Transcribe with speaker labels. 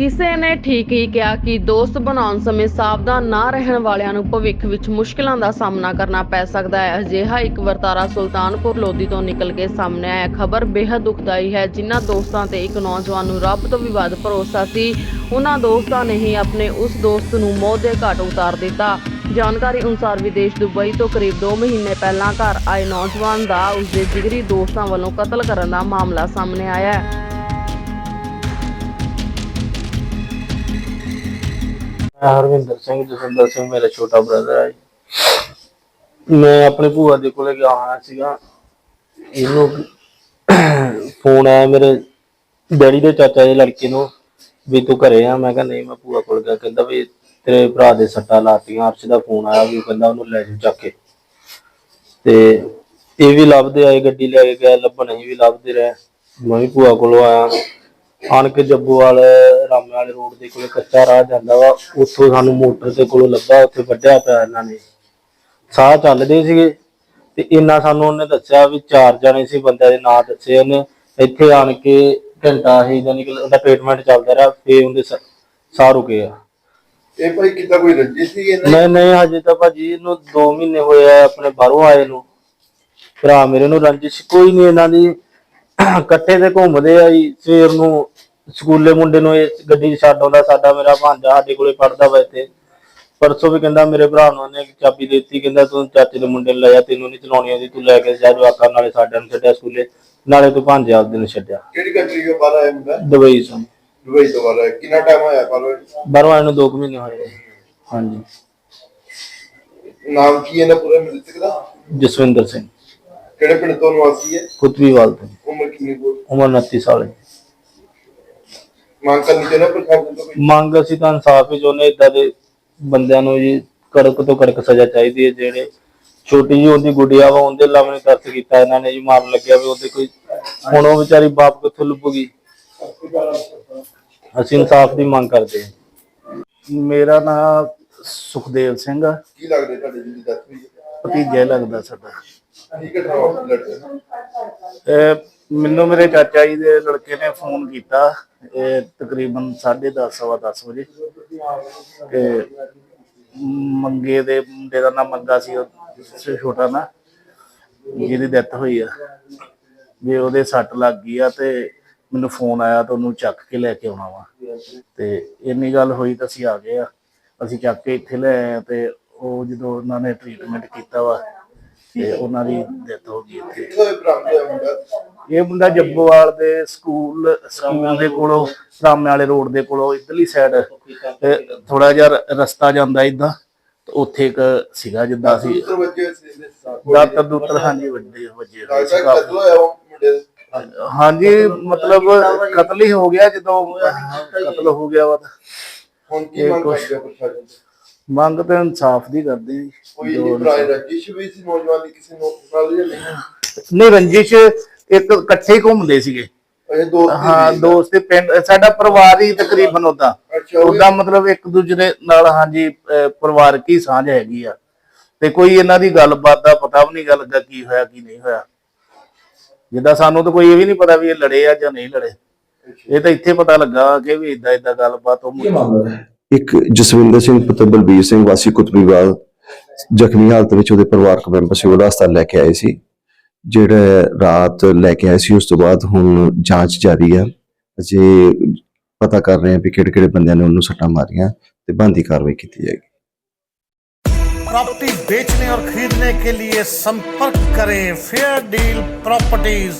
Speaker 1: ਕਿਸੇ ਨੇ ਠੀਕ ਹੀ ਕਿਹਾ ਕਿ ਦੋਸਤ ਬਣਾਉਣ ਸਮੇਂ ਸਾਵਧਾਨ ਨਾ ਰਹਿਣ ਵਾਲਿਆਂ ਨੂੰ ਭਵਿੱਖ ਵਿੱਚ ਮੁਸ਼ਕਲਾਂ ਦਾ ਸਾਹਮਣਾ ਕਰਨਾ ਪੈ ਸਕਦਾ ਹੈ। ਅਜਿਹਾ ਇੱਕ ਵਰਤਾਰਾ ਸੁਲਤਾਨਪੁਰ ਲੋਧੀ ਤੋਂ ਨਿਕਲ ਕੇ ਸਾਹਮਣੇ ਆਇਆ। ਖਬਰ ਬੇहद ਦੁਖਦਾਈ ਹੈ। ਜਿਨ੍ਹਾਂ ਦੋਸਤਾਂ ਤੇ ਇੱਕ ਨੌਜਵਾਨ ਨੂੰ ਰੱਬ ਤੋਂ ਵੀ ਵੱਧ ਭਰੋਸਾ ਸੀ, ਉਹਨਾਂ ਦੋਸਤਾਂ ਨੇ ਹੀ ਆਪਣੇ ਉਸ ਦੋਸਤ ਨੂੰ ਮੌਤ ਦੇ ਘਾਟ ਉਤਾਰ ਦਿੱਤਾ। ਜਾਣਕਾਰੀ ਅਨੁਸਾਰ ਵਿਦੇਸ਼ ਦੁਬਈ ਤੋਂ ਕਰੀਬ 2 ਮਹੀਨੇ ਪਹਿਲਾਂ ਘਰ ਆਏ ਨੌਜਵਾਨ ਦਾ ਉਸਦੇ ਜਿਗਰੀ ਦੋਸਤਾਂ ਵੱਲੋਂ ਕਤਲ ਕਰਨ ਦਾ ਮਾਮਲਾ ਸਾਹਮਣੇ ਆਇਆ ਹੈ।
Speaker 2: ਮੈਂ ਹਰਵਿੰਦਰ ਸਿੰਘ, ਜਸਵਿੰਦਰ ਸਿੰਘ ਮੇਰਾ ਛੋਟਾ ਬ੍ਰਦਰ ਹੈ ਜੀ। ਮੈਂ ਆਪਣੇ ਭੂਆ ਦੇ ਕੋਲੇ ਗਿਆ ਹੋਇਆ ਸੀਗਾ। ਇਹਨੂੰ ਫੋਨ ਆਇਆ ਮੇਰੇ ਡੈਡੀ ਦੇ ਚਾਚਾ ਦੇ ਲੜਕੇ ਨੂੰ ਵੀ ਤੂੰ ਘਰੇ ਆ। ਮੈਂ ਕਿਹਾ ਨਹੀਂ, ਮੈਂ ਭੂਆ ਕੋਲ ਗਿਆ। ਕਹਿੰਦਾ ਵੀ ਤੇਰੇ ਭਰਾ ਦੇ ਸੱਟਾਂ ਲਾਤੀਆਂ ਅਰਸ਼ ਦਾ ਫੋਨ ਆਇਆ ਵੀ ਉਹ ਕਹਿੰਦਾ ਉਹਨੂੰ ਲੈ ਜਾ ਚੱਕ ਕੇ। ਤੇ ਇਹ ਵੀ ਲੱਭਦੇ ਆਏ, ਗੱਡੀ ਲੈ ਕੇ ਗਿਆ, ਲੱਭਣ ਅਸੀਂ ਵੀ ਲੱਭਦੇ ਰਹੇ। ਮੈਂ ਵੀ ਭੂਆ ਕੋਲੋਂ ਆਇਆ। ਆਣ ਕੇ ਜੱਬੂਵਾਲ ਰਾਮੇ ਵਾਲੇ ਰੋਡ ਦੇ ਕੋਲੇ ਕੱਚਾ ਰਾਹ ਜਾਂਦਾ ਵਾ ਉੱਥੋਂ ਸਾਨੂੰ ਮੋਟਰ ਦੇ ਕੋਲੋਂ ਲੱਭਾ ਉੱਥੇ ਵੱਢਿਆ ਪਿਆ ਇਹਨਾਂ ਨੇ। ਸਾਹ ਚੱਲਦੇ ਸੀਗੇ ਤੇ ਇੰਨਾ ਸਾਨੂੰ ਉਹਨੇ ਦੱਸਿਆ ਵੀ ਚਾਰ ਜਣੇ ਸੀ ਬੰਦਿਆਂ ਦੇ ਨਾਂ ਦੱਸੇ ਉਹਨੇ। ਇੱਥੇ ਆਣ ਕੇ ਘੰਟਾ ਹੀ ਜਾਨੀ ਕਿ ਉਹਦਾ ਟ੍ਰੀਟਮੈਂਟ ਚੱਲਦਾ ਰਿਹਾ ਫੇ ਉਹਦੇ ਸਾਹ ਰੁਕੇ ਆ।
Speaker 3: ਇਹ ਭਾਈ ਕਿੱਦਾਂ ਕੋਈ ਰੰਜਿਸ਼ ਸੀ ਇਹਨਾਂ
Speaker 2: ਨਹੀਂ ਨਹੀਂ ਹਜੇ ਤਾਂ ਭਾਜੀ ਇਹਨੂੰ 2 ਮਹੀਨੇ ਹੋਏ ਆ ਆਪਣੇ ਬਾਹਰੋਂ ਆਏ ਨੂੰ। ਭਰਾ ਮੇਰੇ ਨੂੰ ਰੰਜਿਸ਼ ਕੋਈ ਨਹੀਂ ਇਹਨਾਂ ਦੀ। ਇਕੱਠੇ ਤੇ ਘੁੰਮਦੇ ਆ ਜੀ ਸਵੇਰ ਨੂੰ ਸਕੂਲੇ ਮੁੰਡੇ ਨੂੰ ਇਹ ਗੱਡੀ 'ਚ ਛੱਡ ਆਉਂਦਾ ਸਾਡਾ ਮੇਰਾ ਭਾਂਜਾ ਸਾਡੇ ਕੋਲੇ ਪੜਦਾ ਵਾ ਇੱਥੇ। ਪਰਸੋਂ ਵੀ ਕਹਿੰਦਾ ਮੇਰੇ ਭਰਾ ਨੂੰ ਉਹਨੇ ਚਾਬੀ ਦੇ ਦਿੱਤੀ ਕਹਿੰਦਾ ਤੂੰ ਚਾਚੇ ਦੇ ਮੁੰਡੇ ਨੂੰ ਲੈ ਜਾ ਤੈਨੂੰ ਨਹੀਂ ਚਲਾਉਣੀ ਆਉਂਦੀ ਤੂੰ ਲੈ ਕੇ ਜਾ ਜਵਾਕਾਂ ਨਾਲੇ ਸਾਡਿਆਂ ਨੂੰ ਛੱਡਿਆ ਸਕੂਲੇ ਨਾਲੇ ਤੂੰ ਭਾਂਜੇ ਆਪਦੇ ਨੂੰ ਛੱਡਿਆ।
Speaker 3: ਕਿਹੜੀ ਕੰਟਰੀ ਤੋਂ ਬਾਹਰ ਆਇਆ ਮੁੰਡਾ?
Speaker 2: ਦੁਬਈ ਤੋਂ
Speaker 3: ਦੁਬਈ ਤੋਂ ਬਾਹਰ ਆਇਆ। ਕਿੰਨਾ ਟਾਈਮ ਹੋਇਆ ਬਾਹਰ?
Speaker 2: ਬਾਹਰੋਂ ਆਏ ਨੂੰ 2 ਮਹੀਨੇ ਹੋਏ ਹਾਂਜੀ।
Speaker 3: ਨਾਮ ਕੀ ਹੈ ਨਾ ਪੂਰਾ ਮ੍ਰਿਤਕ ਦਾ
Speaker 2: ਜਸਵਿੰਦਰ ਸਿੰਘ।
Speaker 3: ਕਿਹੜੇ ਪਿੰਡ ਤੋਂ ਨਿਵਾਸੀ ਹੈ?
Speaker 2: ਕੁਤਬੀਵਾਲ ਤੋਂ।
Speaker 3: ਉਮਰ ਕਿੰਨੀ ਕੋ
Speaker 2: ਉਮਰ 29 ਸਾਲ ਹੈ।
Speaker 3: ਮੰਗ ਕਰਨੀ ਚਾਹੁੰਦਾ ਪ੍ਰਸ਼ਾਸਨ ਤੋਂ ਕੋਈ?
Speaker 2: ਮੰਗ ਅਸੀਂ ਤਾਂ ਇਨਸਾਫ ਹੀ ਚਾਹੁੰਦੇ ਇਦਾਂ ਦੇ ਬੰਦਿਆਂ ਨੂੰ ਜੀ ਕੜਕ ਤੋਂ ਕੜਕ ਸਜ਼ਾ ਚਾਹੀਦੀ ਹੈ ਜਿਹੜੇ ਛੋਟੀ ਜੀ ਉਹਦੀ ਗੁੱਡੀਆ ਵਾ ਉਹਦੇ ਲਾਵੇਂ ਤਰਸ ਕੀਤਾ ਇਹਨਾਂ ਨੇ ਜੀ ਮਾਰਨ ਲੱਗਿਆ ਵੀ ਉਹਦੇ ਕੋਈ ਹੁਣ ਉਹ ਵਿਚਾਰੀ ਬਾਪ ਕਿੱਥੋਂ ਲੱਭੂਗੀ? ਅਸੀਂ ਇਨਸਾਫ ਦੀ ਮੰਗ ਕਰਦੇ ਹਾਂ।
Speaker 4: ਮੇਰਾ ਨਾਮ ਸੁਖਦੇਵ ਸਿੰਘ ਆ।
Speaker 3: ਕੀ ਲੱਗਦਾ ਤੁਹਾਡੇ ਜੀ ਦੀ ਦੱਸ ਵੀ
Speaker 4: ਭਤੀਜਾ ਹੀ ਲੱਗਦਾ ਸਾਡਾ? ਇਹ ਮੈਨੂੰ ਮੇਰੇ ਚਾਚਾ ਜੀ ਦੇ ਲੜਕੇ ਨੇ ਫੋਨ ਕੀਤਾ, ਇਹ ਤਕਰੀਬਨ 10:30 ਸਵਾ 10 ਵਜੇ। ਤੇ ਮੰਗੇ ਦੇ ਮੁੰਡੇ ਦਾ ਨਾਮ ਮੰਗਾ ਸੀ, ਉਹ ਛੋਟਾ ਨਾ, ਜਿਹਦੀ ਡੈਥ ਹੋਈ ਆ। ਵੀ ਉਹਦੇ ਸੱਟ ਲੱਗ ਗਈ ਆ ਤੇ ਮੈਨੂੰ ਫੋਨ ਆਇਆ ਤਾਂ ਉਹਨੂੰ ਚੱਕ ਕੇ ਲੈ ਕੇ ਆਉਣਾ ਵਾ। ਤੇ ਇੰਨੀ ਗੱਲ ਹੋਈ ਤਾਂ ਅਸੀਂ ਆ ਗਏ ਆ। ਅਸੀਂ ਚੱਕ ਕੇ ਇੱਥੇ ਲੈ ਆਏ ਆ ਤੇ ਉਹ ਜਦੋਂ ਉਹਨਾਂ ਨੇ ਟ੍ਰੀਟਮੈਂਟ ਕੀਤਾ ਵਾ, ਤੇ ਉਹਨਾਂ ਦੀ ਡੈਥ ਹੋ ਗਈ ਇੱਥੇ।
Speaker 3: ਇਹ ਮੁੰਡਾ
Speaker 4: ਜੱਬੋਵਾਲ ਦੇ ਸਕੂਲ ਸਕੂਲ ਦੇ ਕੋਲੋਂ ਰਾਮੇ ਵਾਲੇ ਰੋਡ ਦੇ ਕੋਲੋਂ ਇਧਰਲੀ ਸਾਈਡ ਥੋੜਾ ਜਿਹਾ ਰਸਤਾ ਜਾਂਦਾ ਇਦਾਂ ਤੇ ਉੱਥੇ ਇੱਕ ਸੀਗਾ ਜਿੱਦਾਂ ਸੀ ਦਾਤਰ ਦੂਤਰ ਹਾਂਜੀ ਵੱਡੇ ਵੱਜੇ? ਹਾਂਜੀ ਮਤਲਬ ਕਤਲ ਹੀ ਹੋ ਗਿਆ ਜਦੋਂ ਕਤਲ ਹੋ ਗਿਆ ਵਾ ਤਾਂ।
Speaker 3: ਹੁਣ ਕੀ
Speaker 4: ਇਹ
Speaker 3: ਮੰਗ ਤੋਂ?
Speaker 4: ਇਨਸਾਫ ਦੀ ਕਰਦੇ ਆ ਜੀ।
Speaker 3: ਕੋਈ ਰੰਜਿਸ਼ ਵੀ ਸੀ ਨੌਜਵਾਨ ਦੀ ਕਿਸੇ ਨੂੰ ਨਾਲ ਜਾਂ ਨਹੀਂ
Speaker 4: ਨਹੀਂ ਰੰਜਿਸ਼ ਇੱਕ ਇਕੱਠੇ ਹੀ ਘੁੰਮਦੇ ਸੀਗੇ।
Speaker 3: ਅਜੇ ਦੋਸਤ ਹੀ।
Speaker 4: ਦੋਸਤ ਪਿੰਡ ਸਾਡਾ ਪਰਿਵਾਰ ਹੀ ਤਕਰੀਬਨ ਉਦਾਂ ਉਦਾਂ ਮਤਲਬ ਇੱਕ ਦੂਜੇ ਦੇ ਨਾਲ ਹਾਂਜੀ ਪਰਿਵਾਰਕ ਹੀ ਸਾਂਝ ਹੈਗੀ ਆ। ਤੇ ਕੋਈ ਇਹਨਾਂ ਦੀ ਗੱਲਬਾਤ ਦਾ ਪਤਾ ਵੀ ਨਹੀਂ ਗਾ ਲੱਗਾ ਕੀ ਹੋਇਆ ਕੀ ਨਹੀਂ ਹੋਇਆ। ਜਿੱਦਾਂ ਸਾਨੂੰ ਤਾਂ ਕੋਈ ਇਹ ਵੀ ਨਹੀਂ ਪਤਾ ਵੀ ਇਹ ਲੜੇ ਆ ਜਾਂ ਨਹੀਂ ਲੜੇ। ਇਹ ਤਾਂ ਇੱਥੇ ਪਤਾ ਲੱਗਾ ਕਿ ਵੀ ਇਦਾਂ ਇਦਾਂ ਗੱਲਬਾਤ ਉਹ
Speaker 5: ਇੱਕ ਜਸਵਿੰਦਰ ਸਿੰਘ ਪੁੱਤਰ ਬਲਬੀਰ ਸਿੰਘ ਵਾਸੀ ਕੁਤਬੀਵਾਲ ਜ਼ਖਮੀ ਹਾਲਤ ਵਿੱਚ ਉਹਦੇ ਪਰਿਵਾਰਕ ਮੈਂਬਰ ਸਿਵਲ ਹਸਪਤਾਲ ਲੈ ਕੇ ਆਏ ਸੀ। ਜਿਹੜਾ ਰਾਤ ਲੈ ਕੇ ਆਏ ਸੀ ਉਸ ਤੋਂ ਬਾਅਦ ਹੁਣ ਜਾਂਚ ਜਾਰੀ ਹੈ ਅਜੇ ਪਤਾ ਕਰ ਰਹੇ ਹਾਂ ਵੀ ਕਿਹੜੇ ਕਿਹੜੇ ਬੰਦਿਆਂ ਨੇ ਉਹਨੂੰ ਸੱਟਾਂ ਮਾਰੀਆਂ ਤੇ ਬੰਦੀ ਕਾਰਵਾਈ ਕੀਤੀ ਜਾਏਗੀ
Speaker 6: प्रॉपर्टी बेचने और खरीदने के लिए संपर्क करें फेयर डील प्रॉपर्टीज